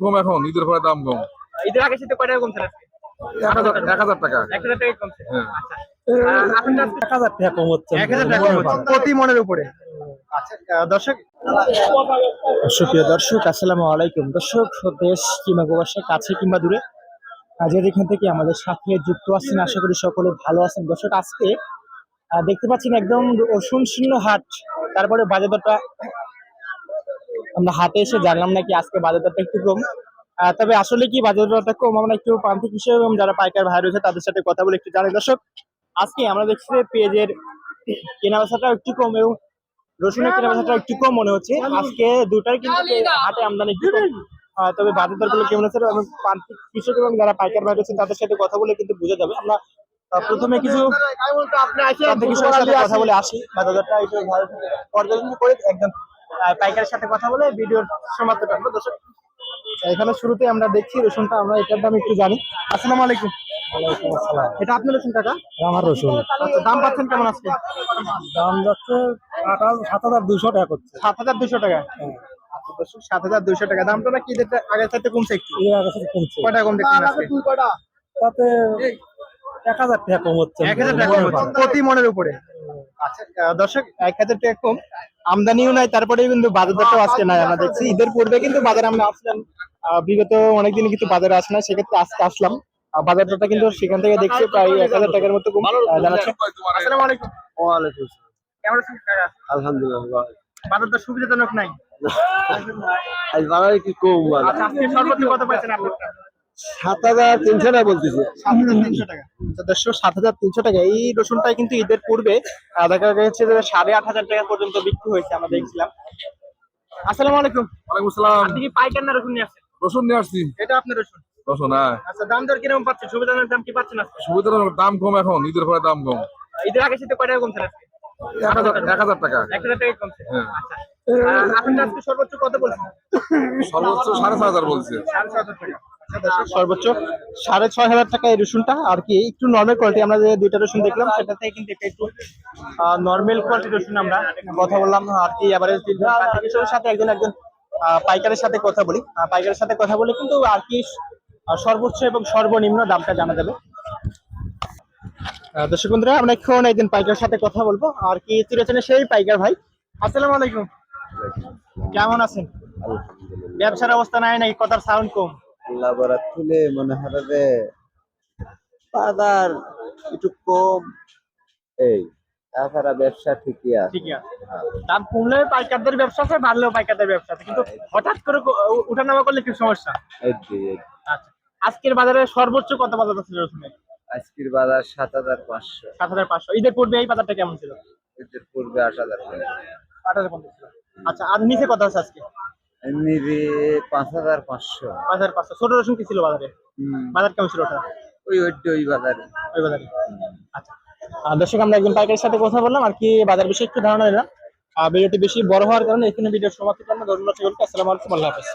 কম এখন ঈদের পরে দাম কম। ঈদের আগে সাথে কয় টাকা কমছে এক হাজার এক হাজার টাকা। এক হাজার টাকা কমছে হ্যাঁ। আচ্ছা। এক হাজার টাকা কম হচ্ছে। এক হাজার টাকা প্রতি মনের উপরে। আচ্ছা দর্শক সুপ্রিয় দর্শক আসসালামু আলাইকুম। দর্শক দেশ কিংবা কাছে কিংবা দূরে যে যেখান থেকে আমাদের সাথে যুক্ত আছেন আশা করি সকলে ভালো আছেন। দর্শক আজকে দেখতে পাচ্ছেন একদম শূন্য হাট তারপরে বাজার দরটা আমরা হাটে এসে জানলাম নাকি আজকে বাজার দরটা একটু কম। তবে আসলে কি বাজার দরটা কম আমরা একটু প্রান্তিক হিসেবে এবং যারা পাইকার ভাই রয়েছে তাদের সাথে কথা বলে একটু জানি দর্শক আজকে আমরা দেখছি যে পেঁয়াজের কেনা বেচাটা একটু কম এবং রসুনের কেনা বেচাটা একটু কম মনে হচ্ছে। আজকে দুটাই কিন্তু হাটে আমদানি একটু কম। তবে বাজার দরগুলো কেমন আছে এবং প্রান্তিক কৃষক এবং যারা পাইকার ভাই রয়েছেন তাদের সাথে কথা বলে কিন্তু বোঝা যাবে। আমরা প্রথমে কিছু কথা বলে আসি। বাজার দরটা একটু ভালো করে একজন পাইকারের সাথে কথা বলে ভিডিওর সমাপ্ত করব। দর্শক এখানে শুরুতে আমরা দেখছি রসুনটা আমরা এটার দাম একটু জানি। আসসালামু আলাইকুম। এটা আপনার রসুন টাকা আমার রসুন। আচ্ছা দাম পাচ্ছেন কেমন আজকে? দাম যাচ্ছে সাত হাজার দুশো টাকা করছে। সাত হাজার দুশো টাকা? আচ্ছা সাত হাজার দুশো টাকা। দামটা না কি আগের সাথে কমছে একটু? এই আগে থেকে কমছে। কয়টা কম দেখছেন তাতে এক হাজার টাকা কম হচ্ছে। এক হাজার টাকা কম হচ্ছে, প্রতি মনের উপরে। আচ্ছা দর্শক এক হাজার টাকা কম। আমদানিও নাই তারপরে কিন্তু বাজার দরটাও আজকে নাই। আমরা দেখছি ঈদের পূর্বে কিন্তু বাজারে আমরা আসলাম। আহ, বিগত অনেকদিন কিন্তু বাজারে আসে না সেক্ষেত্রে আজকে আসলাম। আহ, বাজার কিন্তু সেখান থেকে দেখছি প্রায় এক হাজার টাকার মতো কম। জানাচ্ছে? আলহামদুলিল্লাহ বাজার দর সুবিধাজনক নাই? বাজারে কি কম আচ্ছা আজকে সর্বোচ্চ কত পাইছেন আপনারটা সাত হাজার তিনশো টাকা বলতেছে। সাত হাজার তিনশো টাকা। আচ্ছা, দর্শক সাত হাজার তিনশো টাকা। এই রসুনটাই কিন্তু ঈদের পূর্বে দেখা গেছে যে সাড়ে আট হাজার টাকা পর্যন্ত বিক্রি হয়েছে আমরা দেখছিলাম। আসসালামু আলাইকুম। ওয়ালাইকুম আসসালাম আপনি কি পাইকার না রসুন নিয়ে আসছেন? রসুন নিয়ে আসছি। এটা আপনার রসুন? রসুন হ্যাঁ। আচ্ছা দাম দর কীরকম পাচ্ছেন? সুবিধাজনক দাম কি পাচ্ছেন আজকে? সুবিধাজনক দাম কম এখন ঈদের পরে দাম কম। ঈদের আগে সাথে কয় টাকা কমছে আজকে? এক হাজার টাকা। এক হাজার টাকা কমছে? হ্যাঁ। আচ্ছা। আপনার আজকে সর্বোচ্চ কত বলছেন? সর্বোচ্চ সাড়ে সাত হাজার বলছে। সাড়ে ছয় হাজার টাকা। সর্বোচ্চ সাড়ে ছয় হাজার টাকা এই রসুনটা। আর কি একটু নর্মাল কোয়ালিটি আমরা যে দুইটা রসুন দেখলাম সেটা থেকে কিন্তু এটা একটু নর্মাল কোয়ালিটি রসুন আমরা কথা বললাম। আর কি এবারে কৃষকের সাথে একজন একজন পাইকারের সাথে কথা বলি। পাইকারের সাথে কথা বলি কিন্তু আর কি সর্বোচ্চ এবং সর্বনিম্ন দামটা জানা যাবে। দর্শক বন্ধুরা আমরা এখন একদিন পাইকার সাথে কথা বলব। আর কি চিরচেনে সেই পাইকার ভাই। আসসালামু আলাইকুম। কেমন আছেন? ব্যবসার অবস্থা নাই নাকি? কথার সাউন্ড কম। লাভারা তুলে মনে হয় যে বাজার একটু কম। এই তাছাড়া ব্যবসা ঠিকই আছে। ঠিকই আছে। দাম কমলে পাইকারদের ব্যবসা আছে বাড়লেও পাইকারদের ব্যবসা আছে। কিন্তু হঠাৎ করে উঠানামা করলে কি সমস্যা। আচ্ছা। আজকের বাজারে সর্বোচ্চ কত বাজার আছে রসুনের আজকের বাজার সাত হাজার পাঁচশো। সাত হাজার পাঁচশো। ঈদের পূর্বে এই বাজারটা কেমন ছিল? এদের পূর্বে আট হাজার আট হাজার পঞ্চাশ আচ্ছা আর নিচে কত আছে আজকে? এমনি রে পাঁচ হাজার পাঁচশো। পাঁচ হাজার পাঁচশো। ছোট রসুন কি ছিল বাজারে? বাজার কেমন ছিল ওটা? ওই ওই বাজারে। ওই বাজারে। আচ্ছা। আর দর্শক আমরা একজন পাইকারের সাথে কথা বললাম আর কি বাজার বিষয়ে একটু ধারণা দিলাম ভিডিওটি বেশি বড় হওয়ার কারণে এখানে ভিডিও সমাপ্ত করলাম। ধন্যবাদ সকলকে। আসসালামু আলাইকুম আল্লাহ হাফেজ।